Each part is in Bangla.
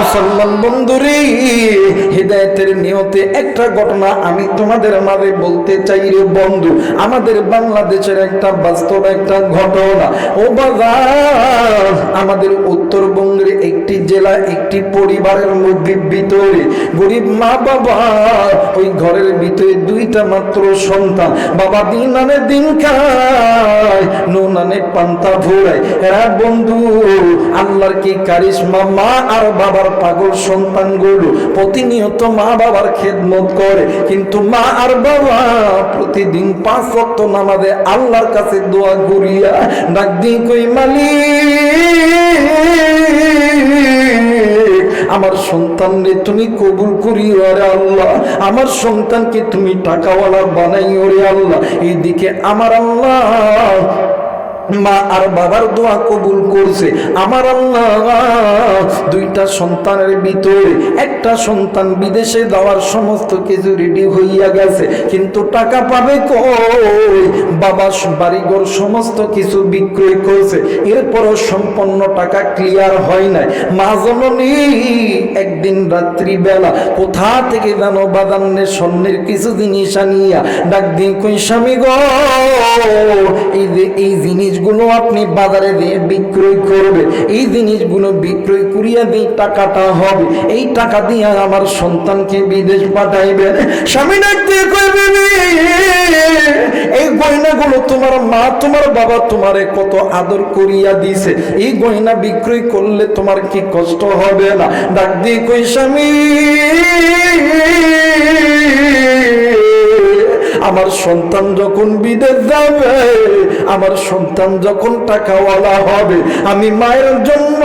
মুসলমান বন্ধুরে, হৃদায়তের নিয়তে একটা ঘটনা আমি তোমাদের মাঝে বলতে চাই রে বন্ধু। আমাদের বাংলাদেশের একটা বাস্তব একটা ঘটনা। ও বাজার আমাদের উত্তরবঙ্গের একটি জেলা, একটি পরিবারের মধ্যে ভিতরে। গরিব মা বাবা, ওই ঘরের ভিতরে দুইটা মাত্র সন্তান। বাবা দিন আনে দিন খায় নুন আনে পান্তা ভোড়ায় এরা বন্ধু আল্লাহর কি কারিশমা মা আর বাবার পাগল সন্তানগুলো? প্রতিনিয়ত মা বাবার খেদমত করে। কিন্তু মা আর বাবা প্রতিদিন পাঁচ রক্ত নামাজে আল্লাহর কাছে দোয়া করিয়া ডাক দিই, কই মালিক, আমার সন্তান রে তুমি কবুল করিও রে আল্লাহ। আমার সন্তানকে তুমি টাকাওয়ালা বানাইও রে আল্লাহ। এইদিকে আমার আল্লাহ মা আর বাবার দোয়া কবুল করছে। আমার আল্লাহ দুইটা সন্তানের ভিতরে, একটা সন্তান বিদেশে যাওয়ার সমস্ত কিছু রেডি হইয়া গেছে। কিন্তু টাকা পাবে কই? বাবা বাড়িঘর সমস্ত কিছু বিক্রয় করছে। এরপরও সম্পন্ন টাকা ক্লিয়ার হয় নাই। মা জননী, একদিন রাত্রি বেলা কোথা থেকে জানো বাদান্নের স্বর্ণের কিছু জিনিস আনিয়া ডাক দিন কই, স্বামী গো, এই যে, এই জিনিসগুলো আপনি বাজারে দিয়ে বিক্রয় করবে। এই জিনিসগুলো বিক্রয় করিয়া দিয়ে টাকাটা হবে। এই টাকা দিয়ে আমার সন্তানকে বিদেশ পাঠাইবেন স্বামী ডাক দিয়ে কইবে এই গয়নাগুলো তোমার মা, তোমার বাবা তোমারে কত আদর করিয়া দিছে। এই গয়না বিক্রয় করলে তোমার কি কষ্ট হবে না? ডাক দিয়ে কই, স্বামী আমার সন্তান যখন বিদেশ যাবে, আমার সন্তান যখন টাকাওয়ালা হবে, আমি মায়ের জন্য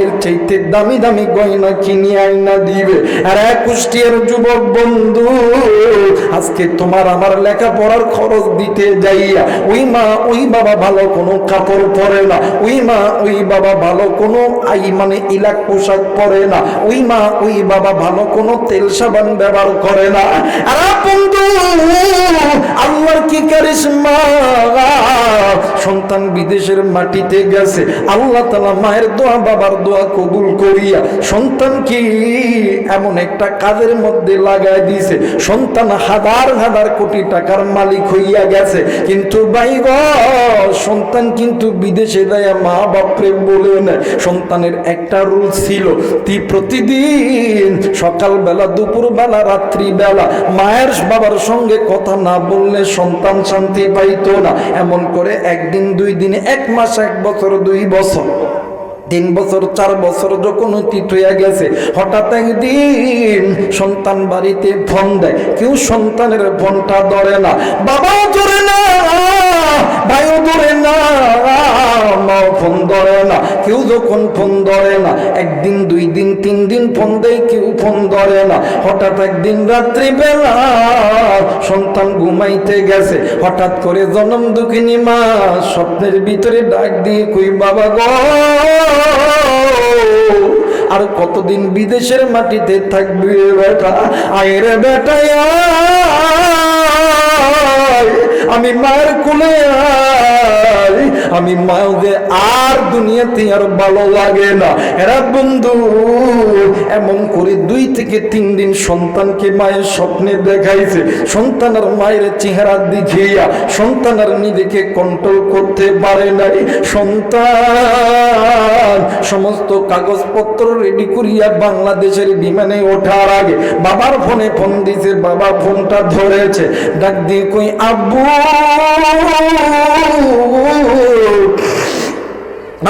এর চাইতে দামি দামি গয়না কিনে আইনা দিবে। আর এক কুষ্টিয়ার যুবক বন্ধু, আজকে তোমার আমার লেখাপড়ার খরচ দিতে যাইয়া, ওই মা, ওই বাবা ভালো কোনো কাপড় পরে না, ওই মা, ওই বাবা ভালো কোনো আই মানে ইলাক পোশাক পরে না, ওই মা, ওই বাবা ভালো কোনো তেল সাবান ব্যবহার করে না। আর বন্ধু আল্লাহর কি কারিশমা? সন্তান বিদেশের মাটিতে গেছে। আল্লাহ তালা মায়ের দোয়া, বাবার দোয়া কবুল করিয়া সন্তান কি এমন একটা কাজের মধ্যে দিছে। সন্তান হাজার হাজার কোটি টাকার মালিক হইয়া গেছে। কিন্তু ভাই সন্তান কিন্তু বিদেশে দেয় মা বাপরে বলে নেয়। সন্তানের একটা রুল ছিল, তি প্রতিদিন সকালবেলা, দুপুরবেলা, রাত্রিবেলা মায়ের বাবার সঙ্গে কথা না বললে সন্তান শান্তি পাইতো না। এমন করে একদিন, দুই দিন, এক মাস, এক বছর, দুই বছর, তিন বছর, চার বছর যখন অতীত হইয়া গেছে, হঠাৎ একদিন সন্তান বাড়িতে ফোন দেয়। কেউ সন্তানের ফোনটা ধরে না। বাবা ধরে না। ভাইও ধরে না ফোন ধরে না, কেউ যখন ফোন ধরে না, একদিন, দুই দিন, তিন দিন ফোন দেয় কেউ ফোন ধরে না। হঠাৎ একদিন রাত্রিবেলা সন্তান ঘুমাইতে গেছে, হঠাৎ করে জনম দুঃখিনী মা স্বপ্নের ভিতরে ডাক দিয়ে কই, বাবা গো, আর কতদিন বিদেশের মাটিতে থাকবি বেটা? আয়ের বেটায় আমি মার কুলে আমি মাকে আর দুনিয়াতে আর ভালো লাগে না। এরা বন্ধু, এমন করে দুই থেকে তিন দিন সন্তানকে মায়ের স্বপ্নে দেখাইছে। সন্তান আর মায়ের চেহারা দেখিয়া সন্তান আর নিজেকে কন্ট্রোল করতে পারে নাই। সন্তান, সমস্ত কাগজপত্র রেডি করিয়া বাংলাদেশের বিমানে ওঠার আগে বাবার ফোনে ফোন দিছে, বাবা ফোনটা ধরেছে। ডাক দিয়ে কই আব্বু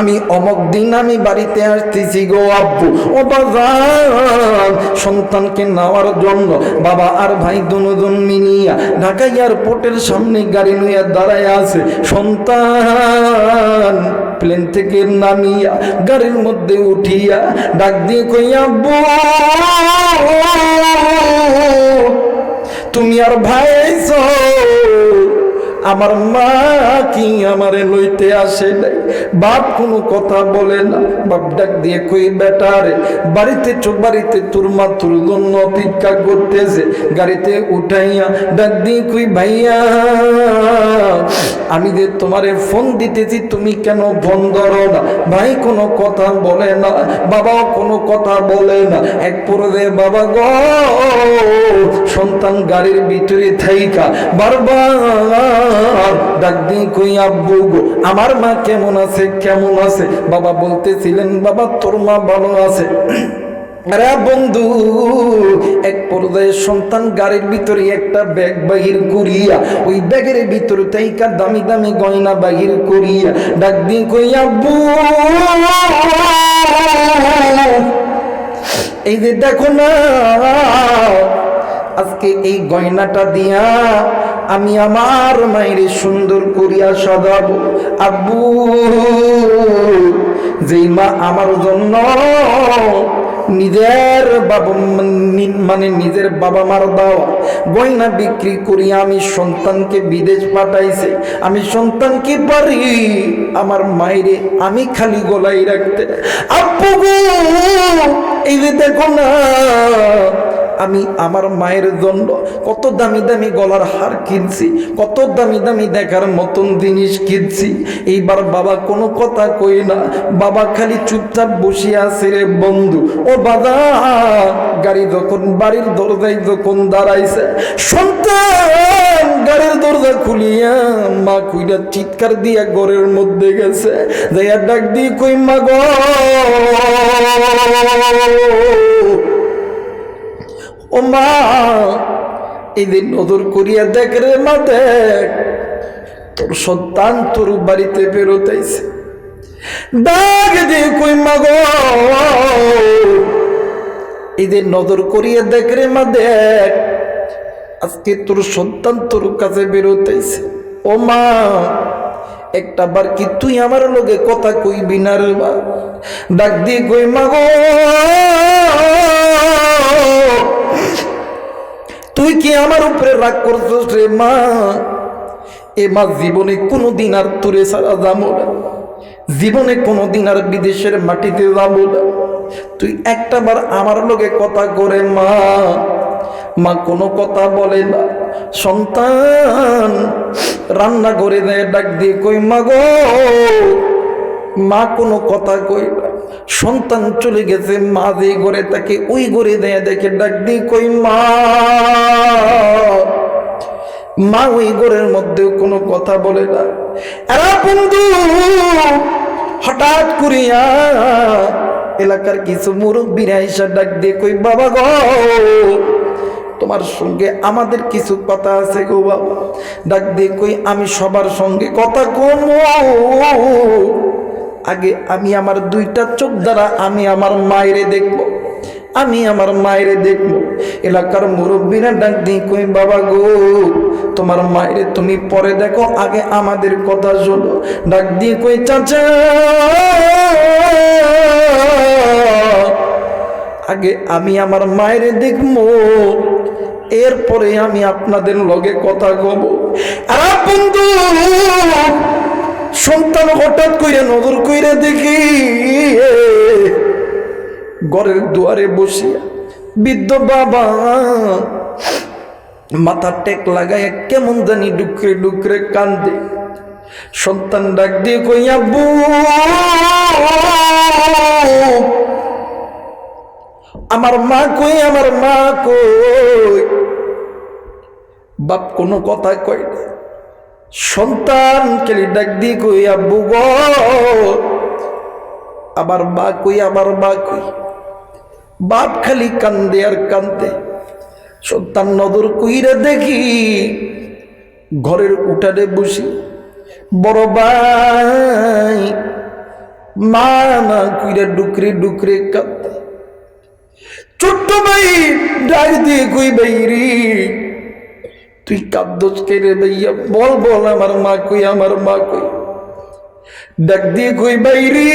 আমি অমক দিন আমি বাড়িতে আসতেছি গো আব্বু। ও বাজার সন্তানকে নেওয়ার জন্য বাবা আর ভাই দুজন মিলিয়া ঢাকা এয়ারপোর্টের সামনে গাড়ি লইয়া দাঁড়ায় আছে। সন্তান প্লেন থেকে নামিয়া গাড়ির মধ্যে উঠিয়া ডাক দিয়ে কই আব্বু, তুমি আর ভাই আমার মা কি আমারে লইতে আসে নাই? বাপ কোনো কথা বলে না। বাপ ডাক দিয়ে কই বেটারে বাড়িতে চোখ বাড়িতে তোর মা তোর জন্য অপেক্ষা করতেছে। গাড়িতে উঠাইয়া ডাক দিয়ে কই, ভাইয়া, আমি যে তোমারে ফোন দিতেছি, তুমি কেন ফোন ধরো না? ভাই কোনো কথা বলে না, বাবাও কোনো কথা বলে না। এক পরে বাবা গো, সন্তান গাড়ির ভিতরে থাইকা, বারবার ডাক দিয়ে আব্বু গো, আমার মা কেমন আছে? কেমন আছে? বাবা বলতেছিলেন, বাবা, তোর মা ভালো আছে। বন্ধু, এক পর্যায়ে সন্তান গাড়ির ভিতরে একটা ব্যাগ বাহির করিয়া, ওই ব্যাগের ভিতরে তাইকা দামি দামি গয়না বাহির করিয়া ডাক দিয়ে কই, আব্বু! এই যে দেখো না, আজকে এই গয়নাটা দিয়া আমি আমার মায়ের সুন্দর করিয়া সাজাবো। আব্বু, যেই মা আমার জন্য নিজের বাবা মানে নিজের বাবা মার দেওয়া গয়না বিক্রি করি, আমি সন্তানকে বিদেশ পাঠাইছে। আমি সন্তানকে পারি আমার মায়েরে আমি খালি গলাই রাখতে। আপু এই যে দেখো না আমি আমার মায়ের জন্য কত দামি দামি গলার হার কিনছি, কত দামি দামি দেখার মতন জিনিস কিনছি। এইবার বাবা কোনো কথা কই না, বাবা খালি চুপচাপ বসে আছে রে বন্ধু। ও বাবা, গাড়ি যখন বাড়ির দরজায় যখন দাঁড়াইছে, সন্তান, গাড়ির দরজা খুলিয়া মা কইরা চিৎকার দিয়া ঘরের মধ্যে গেছে, যাইয়া ডাক দিয়ে কই, মা গো ও মা এই দিন নজর করিয়া দেখ রে মা, দেখ। তোর সন্তান তোর বাড়িতে বেরোতাইছে ডাক দিয়ে কই মা গো। এই দিন নজর করিয়া দেখ রে মা, দেখ। আজকে তোর সন্তান তোর কাছে বেরোতাইছে ও মা একটা বার কি তুই আমার লগে কথা কইবি না রে মা? ডাক দিয়ে কই মা গো। তুই কি আমার উপরে রাগ করছিস রে মা? এ মা, জীবনে কোনো দিন আর তোরে সারা যাব না। জীবনে কোনো দিন আর বিদেশের মাটিতে যাব না। তুই একটা বার আমার লোকে কথা করে মা। মা কোনো কথা বলে না। সন্তান, রান্না করে দেয়, ডাক দিয়ে কই মা গো? মা কোনো কথা কই না। সন্তান চলে গেছে, মা যে ঘরে তাকে ওই ঘরে দেয় দেখে ডাক দিয়ে কই মা? মা ওই ঘরের মধ্যেও কোনো কথা বলে না। এরা বন্ধু, হঠাৎ করিয়া এলাকার কিছু মুরব্বীরা এসে ডাক দিয়ে কই, বাবা গো, তোমার সঙ্গে আমাদের কিছু কথা আছে গো বাবা। ডাক দিয়ে কই, আমি সবার সঙ্গে কথা কম। আগে আমি আমার দুইটা চোখ দ্বারা আমি আমার মায়েরে দেখব, আমি আমার মায়েরে দেখব। এলাকার মুরব্বীরা ডাক দিই কই বাবা গো, তোমার মায়েরে তুমি পরে দেখো, আগে আমাদের কথা শোনো। ডাক দিয়ে কই চাচা, আগে আমি আমার মায়েরে দেখব, এরপরে আমি আপনাদের লগে কথা কব। আর বন্ধু সন্তান হঠাৎ কইরে নজর কইরে দেখি ঘরের দুয়ারে বসিয়া বৃদ্ধ বাবা মাথা টেক লাগায় কেমন জানি ডুকরে ডুকরে কান্দে। সন্তান ডাক দিয়ে কইয়া আব্বু, আমার মা কই, আমার মা কই? বাপ কোনো কথা কয় না। সন্তান কেলি ডাক দিয়ে কই, আব্বু গো আবার মা কই, আমার মা কই? বাপ খালি কান্দে আর কান্দে। সন্তান নদর কইরা দেখি ঘরের উঠানে বসি। বড় ভাই মা না কইরা ডুকরে ডুকরে কান্দে ছোট্ট ভাই ডাক দিয়ে কই ভাই রে তুই কাদ্দোস কে রে ভাইয়া? বল বল আমার মা কই, আমার মা কই? ডাক দিয়ে কই ভাই রে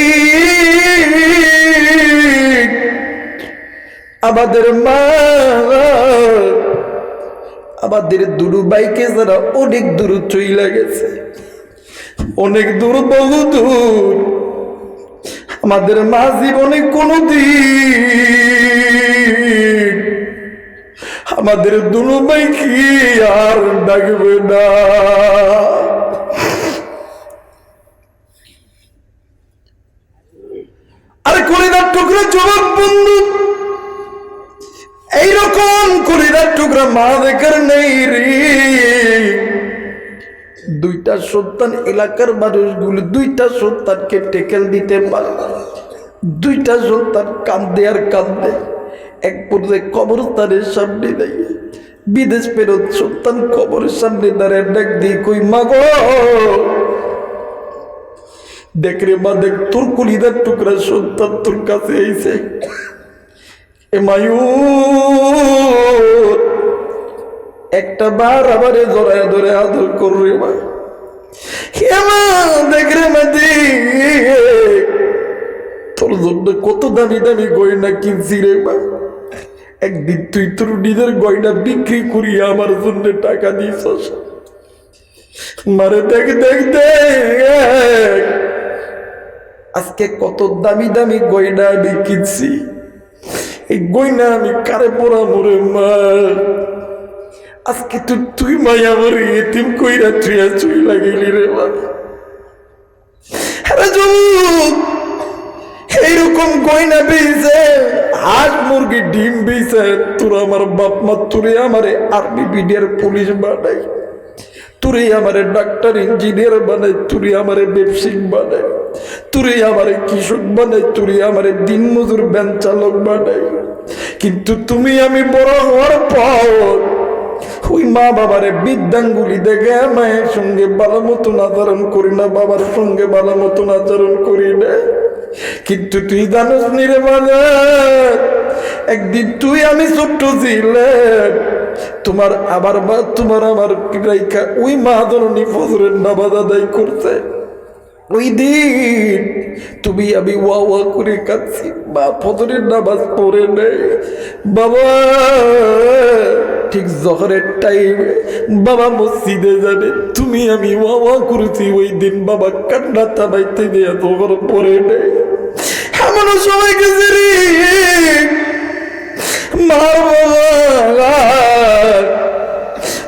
আমাদের মা, আমাদের দুরু বাইকে যারা অনেক দূর চইলা গেছে, অনেক দূর বহু দূর, আমাদের মা জীবনে কোনদিন আমাদের দুরু বাইকে আর ডাকবে না? আরে কলিদার টুকরো যুবক বন্ধু, এইরকম কলিদার টুকরা মা দেখার নেই রে। দুইটা সন্তান এলাকার মানুষগুলো দুইটা সন্তানকে টেকেল দিতে পারে দুইটা সন্তান কান্দে আর কান্দে। এক পর্যায়ে কবরস্থানের সামনে দাঁড়িয়ে বিদেশ ফেরত সন্তান কবরের সামনে দাঁড়িয়ে ডাক দিয়ে কই, মাগো! দেখ রে মা, দেখ, তোর কলিদার টুকরা সন্তান তোর কাছে আইছে। এ মায়ূর! একটা বার আবারে জড়ায় ধরে আদর করবে মা। হে মা, দেখ রে মা, দেখ। তোর জন্য কত দামি দামি গয়না কিনছি রে মা। একদিন তুই তোর নিজের গয়না বিক্রি করিয়া আমার জন্য টাকা দিছস। মারে দেখ দেখ দেখ। আজকে কত দামি দামি গয়না আমি কিনছি। এই গয়না আমি কারে পরা মরে মা? আজকে তো তুই মাই আমার এতিম কইরা তুই চুই লাগিলি রে মা। যুবক এইরকম গয়না পেয়েছে হাঁস মুরগি ডিম পেয়েছে তোর আমার বাপ মা, তোরে আমারে আর্মি বিডিয়ার পুলিশ বানাই তুরে আমারে ডাক্তার ইঞ্জিনিয়ার বানাই তুরে আমারে ব্যবসায়িক বানাই তুরে আমারে কৃষক বানাই তুরে আমারে দিনমজুর ব্যান চালক বানাই কিন্তু তুমি আমি বড় হওয়ার পর, ওই মা বাবারে বিদ্যাঙ্গুলি দেখে মায়ের সঙ্গে ভালো মতন আচরণ করি না, বাবার সঙ্গে ভালো মতন আচরণ করি না। কিন্তু তুই জানিস নিরে মানে একদিন তুই আমি ছোট্ট ছিলেন তোমার আবার বা তোমার আমার রাইকা ওই মা ধরনী ফজরের নামাজ আদায় করছে। ওই দিন তুমি আমি ওয়া ওয়া করে কাঁদছি বা ফজরের নামাজ পড়ে নেই। বাবা! ঠিক জহরের টাইমে বাবা মসজিদে যাবে। তুমি আমি ওয়া করেছি, ওই দিন বাবা কান্না থামাইতে দিয়ে জহর পড়ে নেই। এমনও সময় গেছে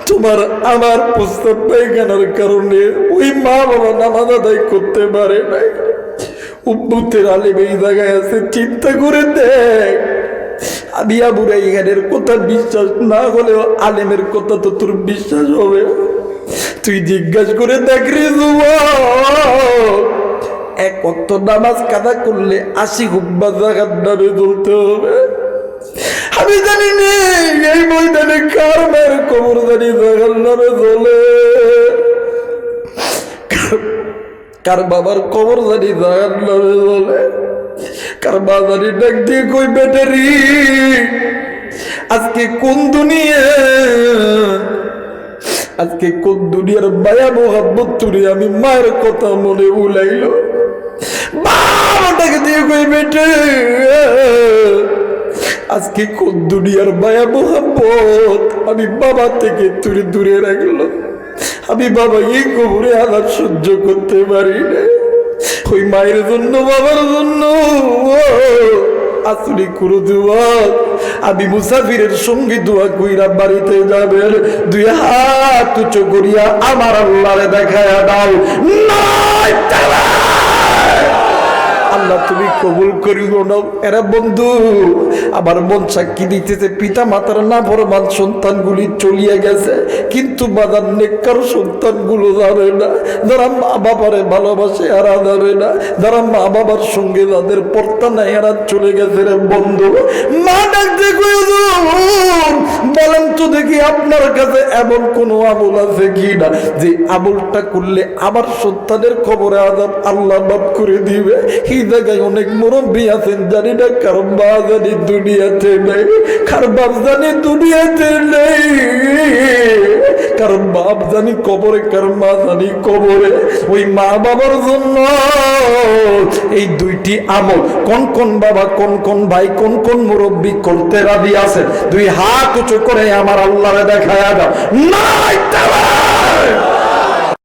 তোমার আমার প্রস্তাব পায়খানার কারণে ওই মা বাবা নামাজ আদায় করতে পারে নাই। উম্মুতের আলিম এই জায়গায় আছে, চিন্তা করে দেখ। আমি আবুরা এখানের কথা বিশ্বাস না হলেও আলেমের কথা তো তোর বিশ্বাস হবে। তুই জিজ্ঞাসা করে দেখ রে এক অক্ত নামাজ কাদা করলে আশি হুব্বা জাগার নামে চলতে হবে। আমি জানি নে, এই ময়দানে কার মায়ের কবর জানি জাগার নামে চলে কার- বাবার কবর জানি জাগার নামে চলে কার মা জানি ডাক দিয়ে কই ব্যাটারি আজকে কোন দুনিয়া? আজকে কোন দুনিয়ার মায়া মোহাম্মত তুলে আমি মায়ের কথা মনে উলাইল? বাবাটাকে দিয়ে কই বেটে আজকে কোন দুনিয়ার মায়া মোহাম্মত আমি বাবা থেকে তুলে দূরে রাখল? আমি বাবা এই কবরে আলাপ সহ্য করতে পারি না। ওই মায়ের জন্য, বাবার জন্য? আসলে কুরু দোয়া আমি মুসাফিরের সঙ্গে দোয়া কইরা বাড়িতে যাবেন। দুই হাত উঁচু করিয়া আমার আল্লাহরে দেখায় দাও। তারা! আল্লাহ, তুমি কবুল করিও না। এরা বন্ধু, আমার মন সাক্ষী দিতেছে পিতা মাতার না বড়মান সন্তানগুলি চলিয়ে গেছে। কিন্তু বাজার নেকর সন্তানগুলো যাবে না। যারা মা বাবারে ভালোবাসে, এরা যাবে না। যারা মা বাবার সঙ্গে যাদের পর্তা নাই, এরা চলে গেছে রে বন্ধু। মা ডাকতে বলেন তো দেখি আপনার কাছে এমন কোনো আমল আছে কি না যে আমলটা করলে আমার সন্তানের খবরে আজাব আল্লাহ মাফ করে দিবে। এই জায়গায় অনেক মুরব্বী আছেন, জানি না কারণ দুনিয়াতে নেই দুনিয়াতে নেই। কার কার বাপ জানি কবরে, কার মা জানি কবরে, ওই মা বাবার জন্য। এই দুইটি আমল, কোন কোন বাবা, কোন কোন ভাই, কোন কোন মুরব্বী করতে রাজি আছে? দুই হাত উঁচু করে আমার আল্লাহরে দেখায় দাও।